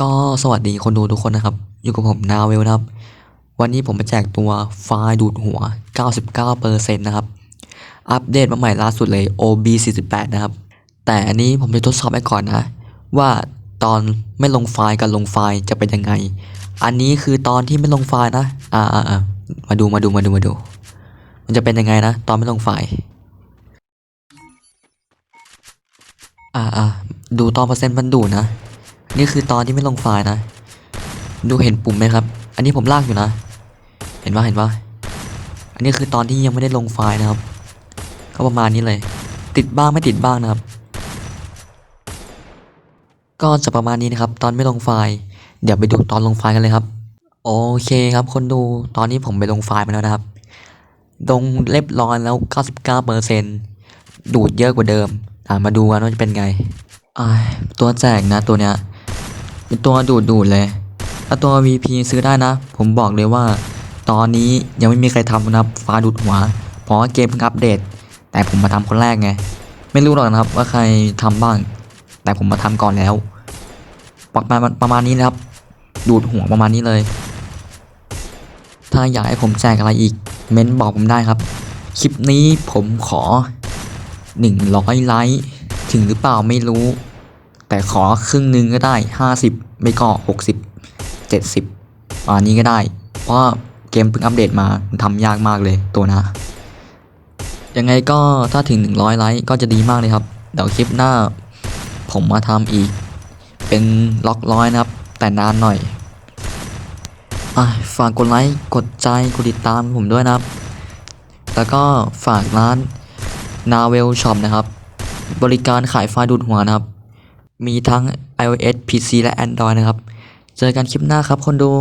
ก็สวัสดีคนดูทุกคนนะครับ อยู่กับผมนาเวลนะครับ วันนี้ผมมาแจกตัวไฟล์ดูดหัว 99%นะครับ อัปเดตมาใหม่ล่าสุดเลย OB 48 นะครับ แต่อันนี้ผมจะทดสอบไปก่อนนะ ว่าตอนไม่ลงไฟล์กับลงไฟล์จะเป็นยังไง อันนี้คือตอนที่ไม่ลงไฟล์นะ อ่าอ่ามาดูมาดูมาดูมาดู มันจะเป็นยังไงนะ ตอนไม่ลงไฟล์ อ่าอ่าดูตอนเปอร์เซ็นต์มันดูนะ นี่คือตอนที่ไม่ลงไฟล์นะ ดูเห็นปุ่มไหมครับ อันนี้ผมลากอยู่นะ เห็นปะเห็นปะอันนี้คือตอนที่ยังไม่ได้ลงไฟล์นะครับ ก็ประมาณนี้เลย ติดบ้างไม่ติดบ้างนะครับ ก็จะประมาณนี้นะครับ ตอนไม่ลงไฟล์ เดี๋ยวไปดูตอนลงไฟล์กันเลยครับ โอเคครับคนดู ตอนนี้ผมไปลงไฟล์มาแล้วนะครับ ลงเรียบร้อยแล้ว 99%ดูดเยอะกว่าเดิม มาดูกันว่าจะเป็นไงอ่ายตัวแจกนะตัวเนี้ย เป็นตัวดูดดูดเลย ถ้าตัว VP ซื้อได้นะ ผมบอกเลยว่า ตอนนี้ยังไม่มีใครทำนะครับฟ้าดูดหัว เพราะเกมเพิ่งอัปเดต แต่ผมมาทำคนแรกไง ไม่รู้หรอกนะครับว่าใครทำบ้าง แต่ผมมาทำก่อนแล้ว ประมาณประมาณนี้นะครับ ดูดหัวประมาณนี้เลย ถ้าอยากให้ผมแจกอะไรอีก เม้นบอกผมได้ครับ คลิปนี้ผมขอ 100 ไลค์ ถึงหรือเปล่าไม่รู้ แต่ขอครึ่งหนึงก็ได้ 50 ไม่ก็ 60 70อันนี้ก็ได้ เพราะเกมเพิ่งอัปเดตมาทำยากมากเลยตัวนะ ยังไงก็ถ้าถึง 100 ไลค์ก็จะดีมากเลยครับ เดี๋ยวคลิปหน้า ผมมาทำอีก เป็นล็อกร้อยนะครับ แต่นานหน่อยอฝากกดไลค์ กดใจ กดติดตามผมด้วยนะครับ แล้วก็ฝากร้านนาเวลช็อปนะครับ บริการขายไฟดูดหัวนะครับ มีทั้ง iOS PC และ Android นะครับ เจอกันคลิปหน้าครับคนดู